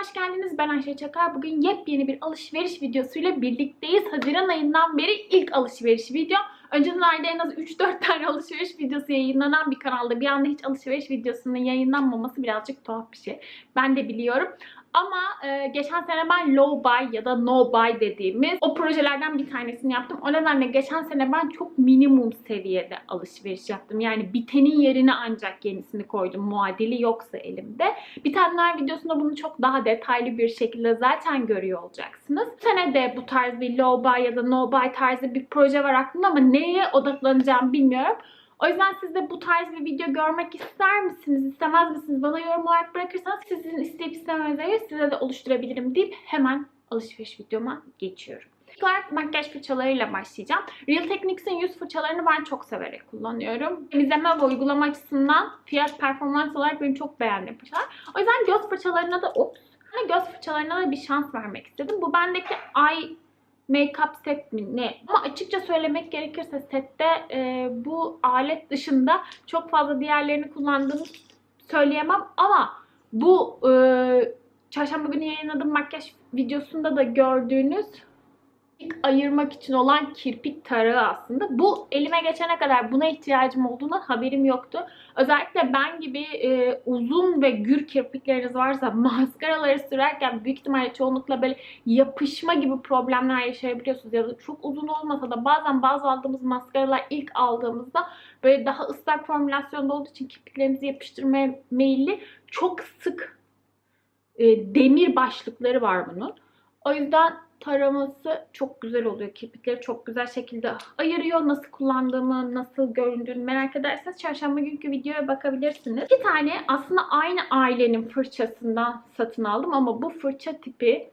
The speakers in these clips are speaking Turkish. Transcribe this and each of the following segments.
hoş geldiniz. Ben Ayşe Çakar. Bugün yepyeni bir alışveriş videosuyla birlikteyiz. Haziran ayından beri ilk alışveriş video. Önceden ayda en az 3-4 tane alışveriş videosu yayınlanan bir kanalda bir anda hiç alışveriş videosunun yayınlanmaması birazcık tuhaf bir şey. Ben de biliyorum. Ama e, geçen sene ben low buy ya da no buy dediğimiz o projelerden bir tanesini yaptım. O nedenle geçen sene ben çok minimum seviyede alışveriş yaptım. Yani bitenin yerine ancak yenisini koydum. Muadili yoksa elimde. Bitenler videosunda bunu çok daha detaylı bir şekilde zaten görüyor olacaksınız. Bu sene de bu tarz bir low buy ya da no buy tarzı bir proje var aklımda ama neye odaklanacağım bilmiyorum. O yüzden siz de bu tarz bir video görmek ister misiniz, istemez misiniz? Bana yorum olarak bırakırsanız sizin isteyip istememenize göre size de oluşturabilirim deyip hemen alışveriş videoma geçiyorum. İlk olarak makyaj fırçalarıyla başlayacağım. Real Techniques'in yüz fırçalarını ben çok severek kullanıyorum. Temizleme ve uygulama açısından fiyat performans olarak benim çok beğendiğim fırçalar. O yüzden göz fırçalarına da ups, hani göz fırçalarına da bir şans vermek istedim. Bu bendeki eye make-up set mi ne? Ama açıkça söylemek gerekirse sette e, bu alet dışında çok fazla diğerlerini kullandığımı söyleyemem ama bu e, çarşamba günü yayınladığım makyaj videosunda da gördüğünüz ayırmak için olan kirpik tarağı aslında. Bu elime geçene kadar buna ihtiyacım olduğundan haberim yoktu. Özellikle ben gibi e, uzun ve gür kirpikleriniz varsa maskaraları sürerken büyük ihtimalle çoğunlukla böyle yapışma gibi problemler yaşayabiliyorsunuz. Ya da çok uzun olmasa da bazen bazı aldığımız maskaralar ilk aldığımızda böyle daha ıslak formülasyonda olduğu için kirpiklerimizi yapıştırmaya meyilli çok sık e, demir başlıkları var bunun. O yüzden taraması çok güzel oluyor. Kirpikleri çok güzel şekilde ayırıyor. Nasıl kullandığımı, nasıl göründüğünü merak ederseniz çarşamba günkü videoya bakabilirsiniz. İki tane aslında aynı ailenin fırçasından satın aldım ama bu fırça tipi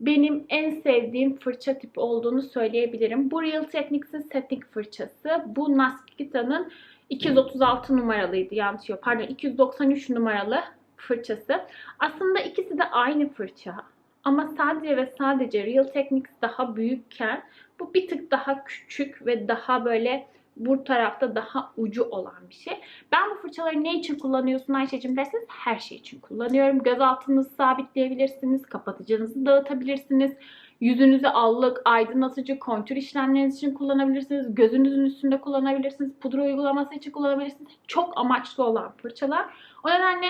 benim en sevdiğim fırça tipi olduğunu söyleyebilirim. Bu Real Techniques'in setting fırçası. Bu Naskita'nın 236 numaralıydı yanlış yok. Pardon 293 numaralı fırçası. Aslında ikisi de aynı fırça. Ama sadece ve sadece Real Techniques daha büyükken bu bir tık daha küçük ve daha böyle bu tarafta daha ucu olan bir şey. Ben bu fırçaları ne için kullanıyorsun Ayşe'cim derseniz her şey için kullanıyorum. Göz altınızı sabitleyebilirsiniz, kapatıcınızı dağıtabilirsiniz. Yüzünüzü allık, aydınlatıcı, kontür işlemleriniz için kullanabilirsiniz. Gözünüzün üstünde kullanabilirsiniz. Pudra uygulaması için kullanabilirsiniz. Çok amaçlı olan fırçalar. O nedenle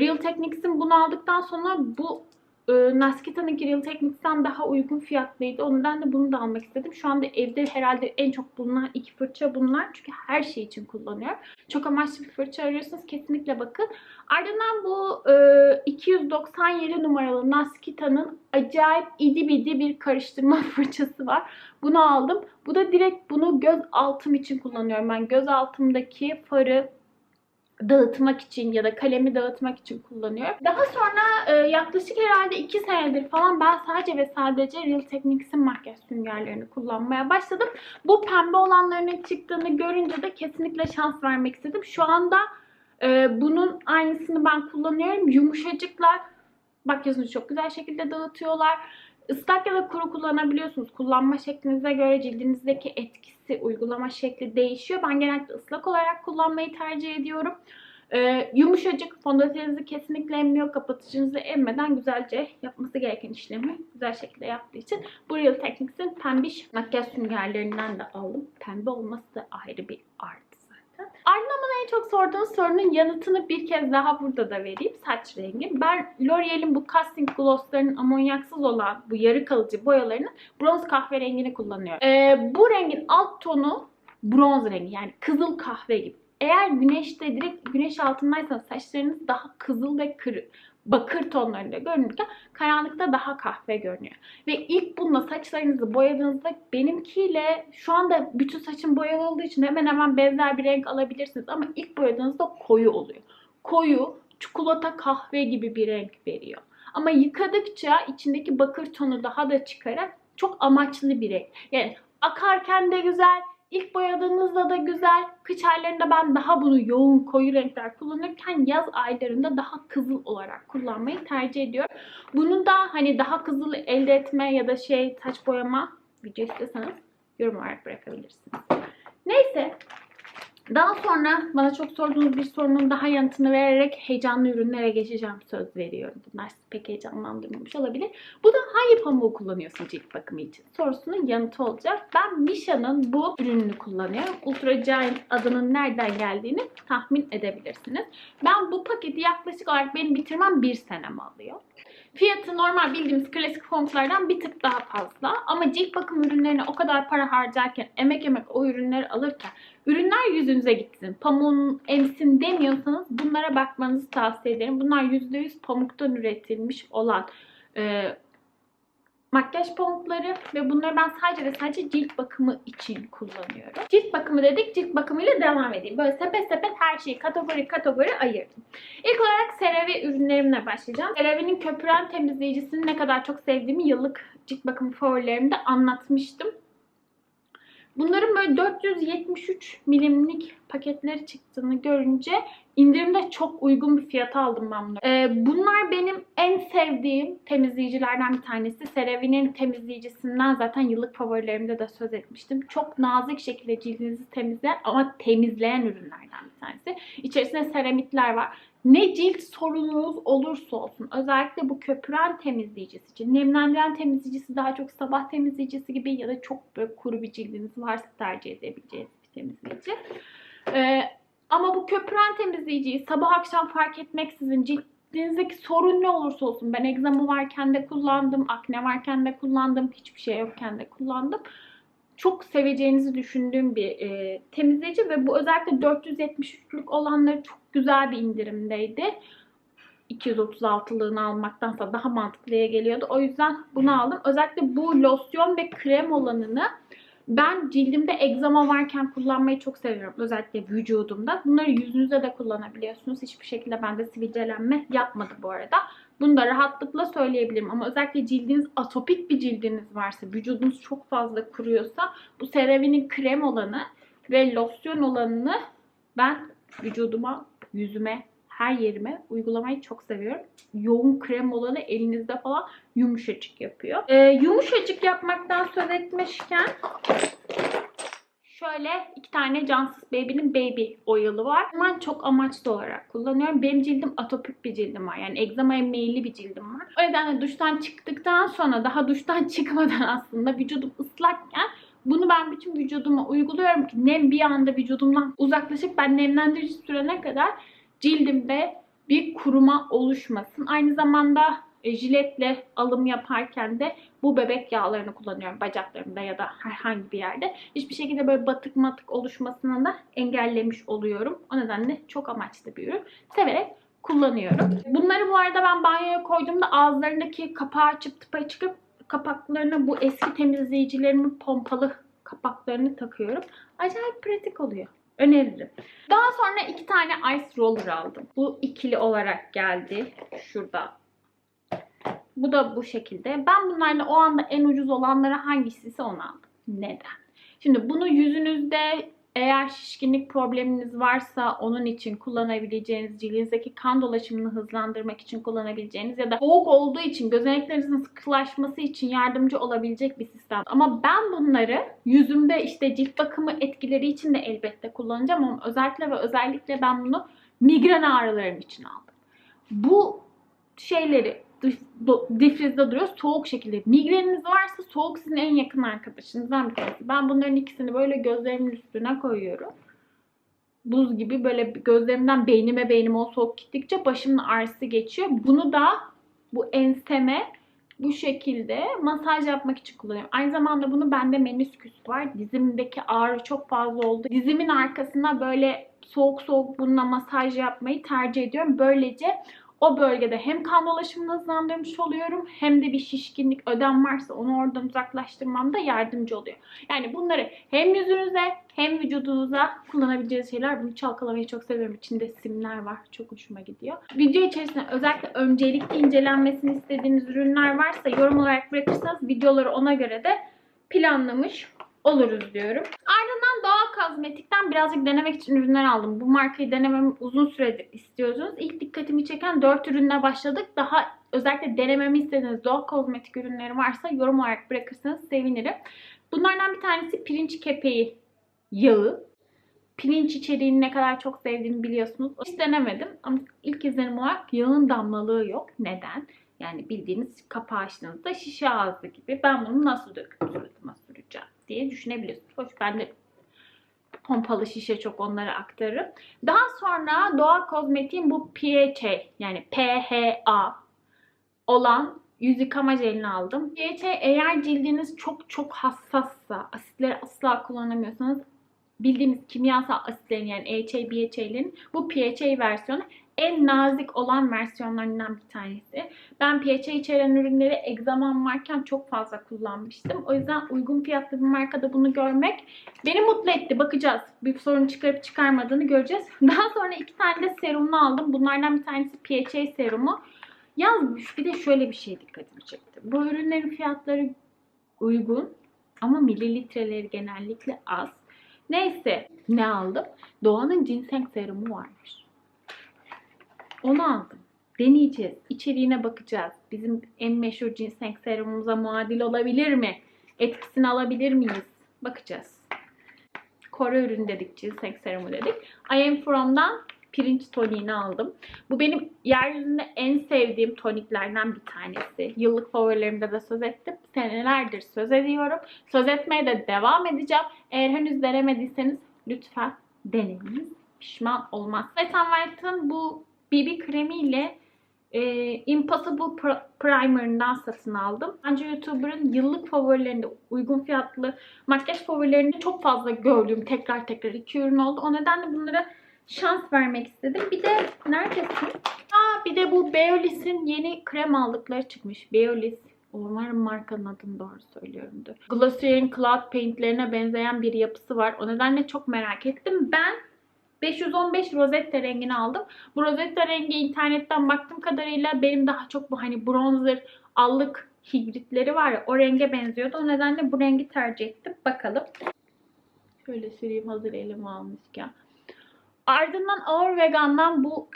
Real Techniques'in bunu aldıktan sonra bu e, Naskita'nın Real Techniques'ten daha uygun fiyatlıydı. O nedenle bunu da almak istedim. Şu anda evde herhalde en çok bulunan iki fırça bunlar. Çünkü her şey için kullanıyorum. Çok amaçlı bir fırça arıyorsanız kesinlikle bakın. Ardından bu e, 297 numaralı Naskita'nın acayip idi bidi bir karıştırma fırçası var. Bunu aldım. Bu da direkt bunu göz altım için kullanıyorum. Ben göz altımdaki farı dağıtmak için ya da kalemi dağıtmak için kullanıyorum. Daha sonra e, yaklaşık herhalde 2 senedir falan ben sadece ve sadece Real Techniques'in makyaj süngerlerini kullanmaya başladım. Bu pembe olanlarının çıktığını görünce de kesinlikle şans vermek istedim. Şu anda e, bunun aynısını ben kullanıyorum. Yumuşacıklar. Makyajını çok güzel şekilde dağıtıyorlar. Islak ya da kuru kullanabiliyorsunuz. Kullanma şeklinize göre cildinizdeki etkisi, uygulama şekli değişiyor. Ben genellikle ıslak olarak kullanmayı tercih ediyorum. Ee, yumuşacık fondöteninizi kesinlikle emmiyor. Kapatıcınızı emmeden güzelce yapması gereken işlemi güzel şekilde yaptığı için bu Real Techniques'in pembiş makyaj süngerlerinden de aldım. Pembe olması da ayrı bir artı. Ardından en çok sorduğunuz sorunun yanıtını bir kez daha burada da vereyim. Saç rengi. Ben L'Oreal'in bu casting glosslarının amonyaksız olan bu yarı kalıcı boyalarının bronz kahverengini kullanıyorum. Ee, bu rengin alt tonu bronz rengi yani kızıl kahve gibi. Eğer güneşte direkt güneş altındaysanız saçlarınız daha kızıl ve kırı, bakır tonlarında görünürken karanlıkta daha kahve görünüyor. Ve ilk bununla saçlarınızı boyadığınızda benimkiyle şu anda bütün saçım boyalı olduğu için hemen hemen benzer bir renk alabilirsiniz. Ama ilk boyadığınızda koyu oluyor. Koyu, çikolata kahve gibi bir renk veriyor. Ama yıkadıkça içindeki bakır tonu daha da çıkarak çok amaçlı bir renk. Yani akarken de güzel, İlk boyadığınızda da güzel. Kış aylarında ben daha bunu yoğun koyu renkler kullanırken yaz aylarında daha kızıl olarak kullanmayı tercih ediyorum. Bunu da hani daha kızıl elde etme ya da şey saç boyama video istiyorsanız yorum olarak bırakabilirsiniz. Neyse Daha sonra bana çok sorduğunuz bir sorunun daha yanıtını vererek heyecanlı ürünlere geçeceğim söz veriyorum. Bunlar sizi pek heyecanlandırmamış olabilir. Bu da hangi pamuğu kullanıyorsun cilt bakımı için sorusunun yanıtı olacak. Ben Misha'nın bu ürününü kullanıyorum. Ultra Giant adının nereden geldiğini tahmin edebilirsiniz. Ben bu paketi yaklaşık olarak benim bitirmem bir senemi alıyor. Fiyatı normal bildiğimiz klasik fontlardan bir tık daha fazla. Ama cilt bakım ürünlerine o kadar para harcarken, emek emek o ürünleri alırken ürünler yüzünüze gitsin. Pamuğun emsin demiyorsanız bunlara bakmanızı tavsiye ederim. Bunlar %100 pamuktan üretilmiş olan e, makyaj pamukları ve bunları ben sadece ve sadece cilt bakımı için kullanıyorum. Cilt bakımı dedik, cilt bakımıyla devam edeyim. Böyle sepet sepet her şeyi kategori kategori ayırdım. İlk olarak CeraVe ürünlerimle başlayacağım. CeraVe'nin köpüren temizleyicisini ne kadar çok sevdiğimi yıllık cilt bakımı favorilerimde anlatmıştım. Bunların böyle 473 milimlik paketleri çıktığını görünce indirimde çok uygun bir fiyata aldım ben bunları. Ee, bunlar benim en sevdiğim temizleyicilerden bir tanesi. CeraVe'nin temizleyicisinden zaten yıllık favorilerimde de söz etmiştim. Çok nazik şekilde cildinizi temizleyen ama temizleyen ürünlerden bir tanesi. İçerisinde seramitler var. Ne cilt sorununuz olursa olsun özellikle bu köpüren temizleyicisi için nemlendiren temizleyicisi daha çok sabah temizleyicisi gibi ya da çok böyle kuru bir cildiniz varsa tercih edebileceğiniz bir temizleyici. Ee, ama bu köpüren temizleyiciyi sabah akşam fark etmeksizin cildinizdeki sorun ne olursa olsun ben egzama varken de kullandım, akne varken de kullandım, hiçbir şey yokken de kullandım. Çok seveceğinizi düşündüğüm bir e, temizleyici ve bu özellikle 473'lük olanları çok güzel bir indirimdeydi. 236'lığını almaktansa daha mantıklıya geliyordu. O yüzden bunu aldım. Özellikle bu losyon ve krem olanını ben cildimde egzama varken kullanmayı çok seviyorum. Özellikle vücudumda. Bunları yüzünüze de kullanabiliyorsunuz. Hiçbir şekilde bende sivilcelenme yapmadı bu arada. Bunu da rahatlıkla söyleyebilirim. Ama özellikle cildiniz atopik bir cildiniz varsa, vücudunuz çok fazla kuruyorsa bu CeraVe'nin krem olanı ve losyon olanını ben vücuduma, yüzüme, her yerime uygulamayı çok seviyorum. Yoğun krem olanı elinizde falan yumuşacık yapıyor. Ee, yumuşacık yapmaktan söz etmişken şöyle iki tane Cansız Baby'nin Baby oyalı var. Ben çok amaçlı olarak kullanıyorum. Benim cildim atopik bir cildim var. Yani egzamaya meyilli bir cildim var. O yüzden de duştan çıktıktan sonra daha duştan çıkmadan aslında vücudum ıslakken bunu ben bütün vücuduma uyguluyorum ki nem bir anda vücudumdan uzaklaşıp ben nemlendirici sürene kadar cildimde bir kuruma oluşmasın. Aynı zamanda jiletle alım yaparken de bu bebek yağlarını kullanıyorum bacaklarımda ya da herhangi bir yerde. Hiçbir şekilde böyle batık matık oluşmasını da engellemiş oluyorum. O nedenle çok amaçlı bir ürün. Severek kullanıyorum. Bunları bu arada ben banyoya koyduğumda ağızlarındaki kapağı açıp tıpa çıkıp kapaklarına bu eski temizleyicilerimin pompalı kapaklarını takıyorum. Acayip pratik oluyor. Öneririm. Daha sonra iki tane ice roller aldım. Bu ikili olarak geldi. Şurada. Bu da bu şekilde. Ben bunlarla o anda en ucuz olanları hangisiyse onu aldım. Neden? Şimdi bunu yüzünüzde eğer şişkinlik probleminiz varsa onun için kullanabileceğiniz, cildinizdeki kan dolaşımını hızlandırmak için kullanabileceğiniz ya da soğuk olduğu için gözeneklerinizin sıkılaşması için yardımcı olabilecek bir sistem. Ama ben bunları yüzümde işte cilt bakımı etkileri için de elbette kullanacağım ama özellikle ve özellikle ben bunu migren ağrılarım için aldım. Bu şeyleri difrizde duruyor. Soğuk şekilde. Migreniniz varsa soğuk sizin en yakın arkadaşınızdan bir tanesi. Ben bunların ikisini böyle gözlerimin üstüne koyuyorum. Buz gibi böyle gözlerimden beynime beynime o soğuk gittikçe başımın ağrısı geçiyor. Bunu da bu enseme bu şekilde masaj yapmak için kullanıyorum. Aynı zamanda bunu bende menisküs var. Dizimdeki ağrı çok fazla oldu. Dizimin arkasına böyle soğuk soğuk bununla masaj yapmayı tercih ediyorum. Böylece o bölgede hem kan dolaşımını hızlandırmış oluyorum hem de bir şişkinlik, ödem varsa onu oradan uzaklaştırmamda yardımcı oluyor. Yani bunları hem yüzünüze hem vücudunuza kullanabileceğiniz şeyler. Bunu çalkalamayı çok seviyorum. İçinde simler var. Çok hoşuma gidiyor. Video içerisinde özellikle öncelikli incelenmesini istediğiniz ürünler varsa yorum olarak bırakırsanız videoları ona göre de planlamış oluruz diyorum. Ardından Kozmetik'ten birazcık denemek için ürünler aldım. Bu markayı denememi uzun süredir istiyordunuz. İlk dikkatimi çeken 4 ürünle başladık. Daha özellikle denememi istediğiniz Doğa Kozmetik ürünleri varsa yorum olarak bırakırsanız sevinirim. Bunlardan bir tanesi pirinç kepeği yağı. pirinç içeriğini ne kadar çok sevdiğimi biliyorsunuz. Hiç denemedim ama ilk izlenim olarak yağın damlalığı yok. Neden? Yani bildiğiniz kapağı açtığınızda şişe ağzı gibi. Ben bunu nasıl döküp suratıma süreceğim diye düşünebiliyorsunuz. Hoş ben de pompalı şişe çok onlara aktarırım. Daha sonra Doğa Kozmetik'in bu PHA yani PHA olan yüz yıkama jelini aldım. PHA eğer cildiniz çok çok hassassa, asitleri asla kullanamıyorsanız bildiğimiz kimyasal asitlerin yani AHA, BHA'lerin bu PHA versiyonu en nazik olan versiyonlarından bir tanesi. Ben PHA içeren ürünleri egzamam varken çok fazla kullanmıştım. O yüzden uygun fiyatlı bir markada bunu görmek beni mutlu etti. Bakacağız. Bir sorun çıkarıp çıkarmadığını göreceğiz. Daha sonra iki tane de serumunu aldım. Bunlardan bir tanesi PHA serumu. Yalnız bir de şöyle bir şey dikkatimi çekti. Bu ürünlerin fiyatları uygun ama mililitreleri genellikle az. Neyse ne aldım? Doğanın ginseng serumu varmış. Onu aldım. Deneyeceğiz. İçeriğine bakacağız. Bizim en meşhur ginseng serumumuza muadil olabilir mi? Etkisini alabilir miyiz? Bakacağız. Kore ürün dedik, ginseng serumu dedik. I am from'dan pirinç toniğini aldım. Bu benim yeryüzünde en sevdiğim toniklerden bir tanesi. Yıllık favorilerimde de söz ettim. Senelerdir söz ediyorum. Söz etmeye de devam edeceğim. Eğer henüz denemediyseniz lütfen deneyiniz. Pişman olmaz. Wet n Wild'ın bu BB kremiyle e, Impossible Pr- Primer'ından satın aldım. Bence YouTuber'ın yıllık favorilerinde uygun fiyatlı makyaj favorilerinde çok fazla gördüğüm tekrar tekrar iki ürün oldu. O nedenle bunlara şans vermek istedim. Bir de neredesin? Aa, bir de bu Beolis'in yeni krem aldıkları çıkmış. Beolis. Umarım markanın adını doğru söylüyorumdur. Glossier'in Cloud Paint'lerine benzeyen bir yapısı var. O nedenle çok merak ettim. Ben 515 Rosetta rengini aldım. Bu Rosetta rengi internetten baktığım kadarıyla benim daha çok bu hani bronzer, allık hibritleri var ya o renge benziyordu. O nedenle bu rengi tercih ettim. Bakalım. Şöyle süreyim hazır elime almışken. Ardından Our Vegan'dan bu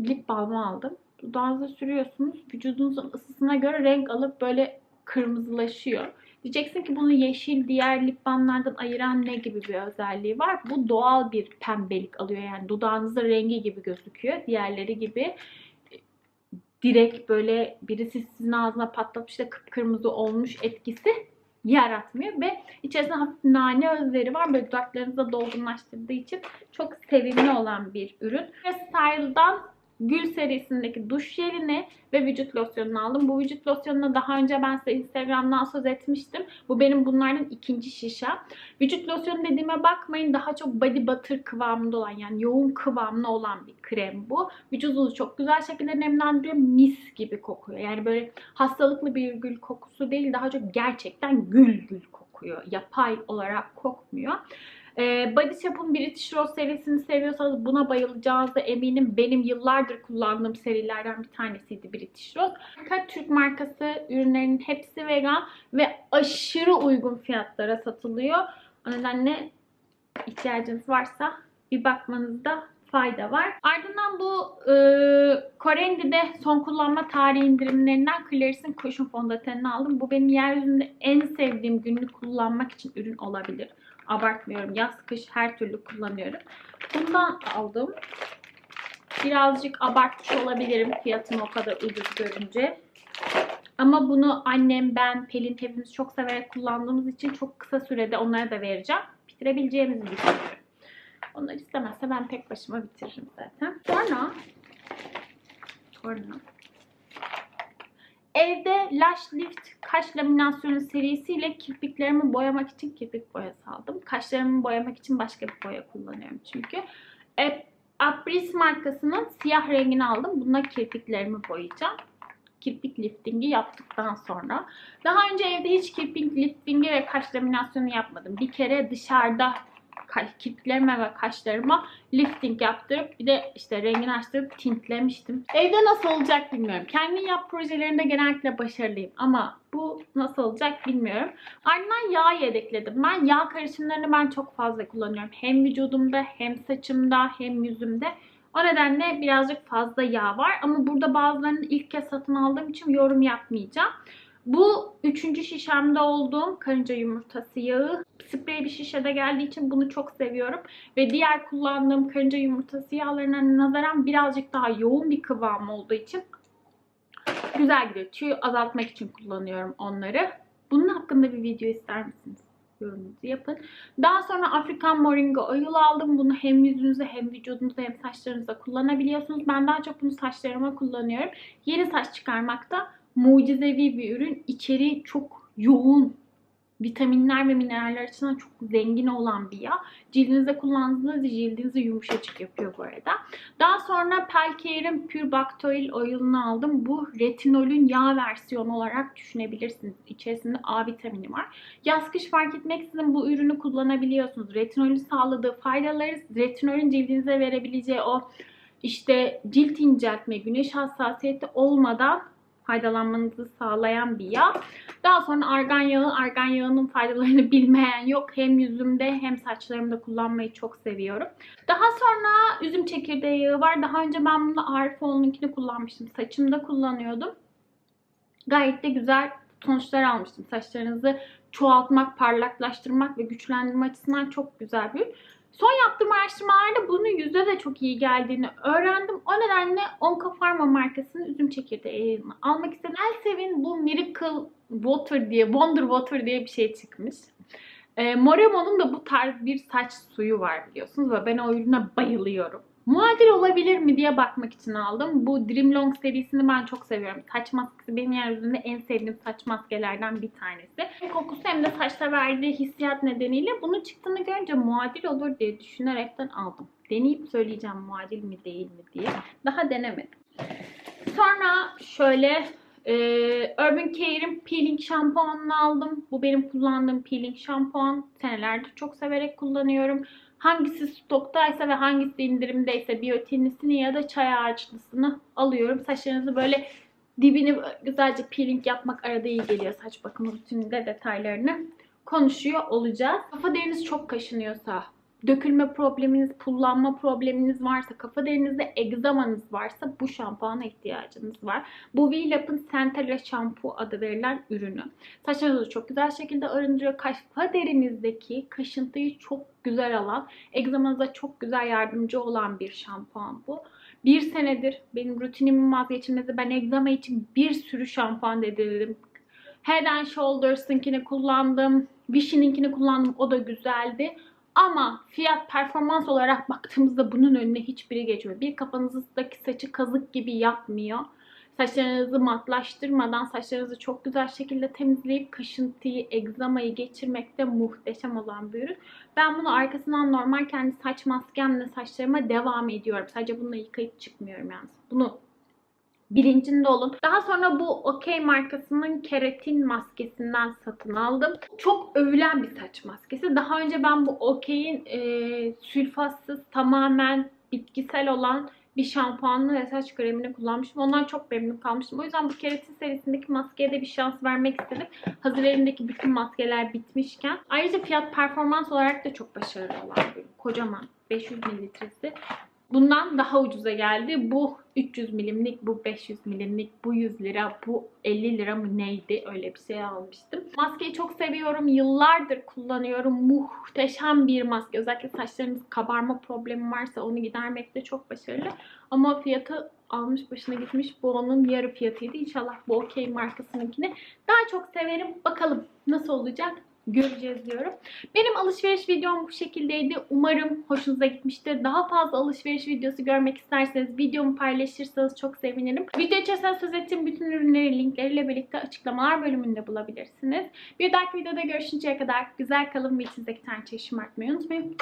lip balmı aldım. Dudağınıza sürüyorsunuz. Vücudunuzun ısısına göre renk alıp böyle kırmızılaşıyor. Diyeceksin ki bunu yeşil diğer lip balmlardan ayıran ne gibi bir özelliği var? Bu doğal bir pembelik alıyor. Yani dudağınızın rengi gibi gözüküyor. Diğerleri gibi direkt böyle birisi sizin ağzına patlatmış da kıpkırmızı olmuş etkisi yaratmıyor ve içerisinde hafif nane özleri var. Böyle dudaklarınızı dolgunlaştırdığı için çok sevimli olan bir ürün. Ve Style'dan Gül serisindeki duş jelini ve vücut losyonunu aldım. Bu vücut losyonunu daha önce ben size Instagram'dan söz etmiştim. Bu benim bunlardan ikinci şişem. Vücut losyonu dediğime bakmayın. Daha çok body butter kıvamında olan yani yoğun kıvamlı olan bir krem bu. Vücudunuzu çok güzel şekilde nemlendiriyor. Mis gibi kokuyor. Yani böyle hastalıklı bir gül kokusu değil. Daha çok gerçekten gül gül kokuyor. Yapay olarak kokmuyor. Ee, Body Shop'un British Rose serisini seviyorsanız buna bayılacağınıza eminim. Benim yıllardır kullandığım serilerden bir tanesiydi British Rose. Fakat Türk markası ürünlerinin hepsi vegan ve aşırı uygun fiyatlara satılıyor. O nedenle ihtiyacınız varsa bir bakmanızda fayda var. Ardından bu e, Korendi'de son kullanma tarihi indirimlerinden Claris'in Cushion fondötenini aldım. Bu benim yeryüzünde en sevdiğim günlük kullanmak için ürün olabilir. Abartmıyorum. Yaz kış her türlü kullanıyorum. Bundan aldım. Birazcık abartmış olabilirim fiyatını o kadar ucuz görünce. Ama bunu annem, ben, Pelin hepimiz çok severek kullandığımız için çok kısa sürede onlara da vereceğim. Bitirebileceğimizi düşünüyorum. Onlar istemezse ben tek başıma bitiririm zaten. Sonra sonra Evde Lash Lift kaş laminasyonu serisiyle kirpiklerimi boyamak için kirpik boyası aldım. Kaşlarımı boyamak için başka bir boya kullanıyorum çünkü. E, markasının siyah rengini aldım. Bununla kirpiklerimi boyayacağım. Kirpik liftingi yaptıktan sonra. Daha önce evde hiç kirpik liftingi ve kaş laminasyonu yapmadım. Bir kere dışarıda kirpiklerime ve kaşlarıma lifting yaptırıp bir de işte rengini açtırıp tintlemiştim. Evde nasıl olacak bilmiyorum. Kendi yap projelerinde genellikle başarılıyım ama bu nasıl olacak bilmiyorum. Ardından yağ yedekledim. Ben yağ karışımlarını ben çok fazla kullanıyorum. Hem vücudumda hem saçımda hem yüzümde. O nedenle birazcık fazla yağ var ama burada bazılarını ilk kez satın aldığım için yorum yapmayacağım. Bu üçüncü şişemde olduğum karınca yumurtası yağı. Sprey bir şişede geldiği için bunu çok seviyorum. Ve diğer kullandığım karınca yumurtası yağlarına nazaran birazcık daha yoğun bir kıvam olduğu için güzel gidiyor. Tüy azaltmak için kullanıyorum onları. Bunun hakkında bir video ister misiniz? Yorumunuzu yapın. Daha sonra Afrikan Moringa Oil aldım. Bunu hem yüzünüze hem vücudunuza hem saçlarınıza kullanabiliyorsunuz. Ben daha çok bunu saçlarıma kullanıyorum. Yeni saç çıkarmakta mucizevi bir ürün. İçeriği çok yoğun. Vitaminler ve mineraller açısından çok zengin olan bir yağ. Cildinize kullandığınızda cildinizi yumuşacık yapıyor bu arada. Daha sonra Pelcare'in Pure Bactoil Oil'ını aldım. Bu retinolün yağ versiyonu olarak düşünebilirsiniz. İçerisinde A vitamini var. Yaz kış fark etmeksizin bu ürünü kullanabiliyorsunuz. Retinolün sağladığı faydaları, retinolün cildinize verebileceği o işte cilt inceltme, güneş hassasiyeti olmadan faydalanmanızı sağlayan bir yağ. Daha sonra argan yağı, argan yağının faydalarını bilmeyen yok. Hem yüzümde hem saçlarımda kullanmayı çok seviyorum. Daha sonra üzüm çekirdeği yağı var. Daha önce ben bunu Arifoğlu'nunkini kullanmıştım. Saçımda kullanıyordum. Gayet de güzel sonuçlar almıştım. Saçlarınızı çoğaltmak, parlaklaştırmak ve güçlendirme açısından çok güzel bir Son yaptığım araştırmalarda bunun yüzde de çok iyi geldiğini öğrendim. O nedenle Onka Pharma markasının üzüm çekirdeği almak istedim. Elsevin bu Miracle Water diye, Wonder Water diye bir şey çıkmış. E, Moremo'nun da bu tarz bir saç suyu var biliyorsunuz ve ben o ürüne bayılıyorum. Muadil olabilir mi diye bakmak için aldım. Bu Dream Long serisini ben çok seviyorum. Saç maskesi benim yeryüzünde en sevdiğim saç maskelerden bir tanesi. Hem kokusu hem de saçta verdiği hissiyat nedeniyle bunu çıktığını görünce muadil olur diye düşünerekten aldım. Deneyip söyleyeceğim muadil mi değil mi diye. Daha denemedim. Sonra şöyle e, Urban Care'in peeling şampuanını aldım. Bu benim kullandığım peeling şampuan. Senelerdir çok severek kullanıyorum. Hangisi stoktaysa ve hangisi indirimdeyse biyotinlisini ya da çay ağaçlısını alıyorum. Saçlarınızı böyle dibini güzelce peeling yapmak arada iyi geliyor. Saç bakım rutininde detaylarını konuşuyor olacağız. Kafa deriniz çok kaşınıyorsa, dökülme probleminiz, pullanma probleminiz varsa, kafa derinizde egzamanız varsa bu şampuana ihtiyacınız var. Bu V-Lab'ın Centella Shampoo adı verilen ürünü. Saçlarınızı çok güzel şekilde arındırıyor. Kafa derinizdeki kaşıntıyı çok güzel alan, egzamanıza çok güzel yardımcı olan bir şampuan bu. Bir senedir benim rutinimin vazgeçilmezi. Ben egzama için bir sürü şampuan denedim. Head and Shoulders'ınkini kullandım. Vichy'ninkini kullandım. O da güzeldi. Ama fiyat performans olarak baktığımızda bunun önüne hiçbiri geçmiyor. Bir kafanızdaki saçı kazık gibi yapmıyor. Saçlarınızı matlaştırmadan saçlarınızı çok güzel şekilde temizleyip kaşıntıyı, egzamayı geçirmekte muhteşem olan bir ürün. Ben bunu arkasından normal kendi saç maskemle saçlarıma devam ediyorum. Sadece bununla yıkayıp çıkmıyorum yani. Bunu bilincinde olun. Daha sonra bu OK markasının keratin maskesinden satın aldım. Çok övülen bir saç maskesi. Daha önce ben bu OK'in e, sülfatsız tamamen bitkisel olan bir şampuanlı ve saç kremini kullanmıştım. Ondan çok memnun kalmıştım. O yüzden bu keratin serisindeki maskeye de bir şans vermek istedim. Hazır elimdeki bütün maskeler bitmişken. Ayrıca fiyat performans olarak da çok başarılı olan bir kocaman 500 mililitresi. Bundan daha ucuza geldi. Bu 300 milimlik, bu 500 milimlik, bu 100 lira, bu 50 lira mı neydi? Öyle bir şey almıştım. Maskeyi çok seviyorum. Yıllardır kullanıyorum. Muhteşem bir maske. Özellikle saçlarınız kabarma problemi varsa onu gidermekte çok başarılı. Ama fiyatı almış başına gitmiş. Bu onun yarı fiyatıydı. İnşallah bu OK markasınınkini daha çok severim. Bakalım nasıl olacak? Göreceğiz diyorum. Benim alışveriş videom bu şekildeydi. Umarım hoşunuza gitmiştir. Daha fazla alışveriş videosu görmek isterseniz videomu paylaşırsanız çok sevinirim. Video içerisinde söz ettiğim bütün ürünleri linkleriyle birlikte açıklamalar bölümünde bulabilirsiniz. Bir dahaki videoda görüşünceye kadar güzel kalın ve içinizdeki tane çeşim artmayı unutmayın.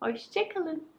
Hoşçakalın.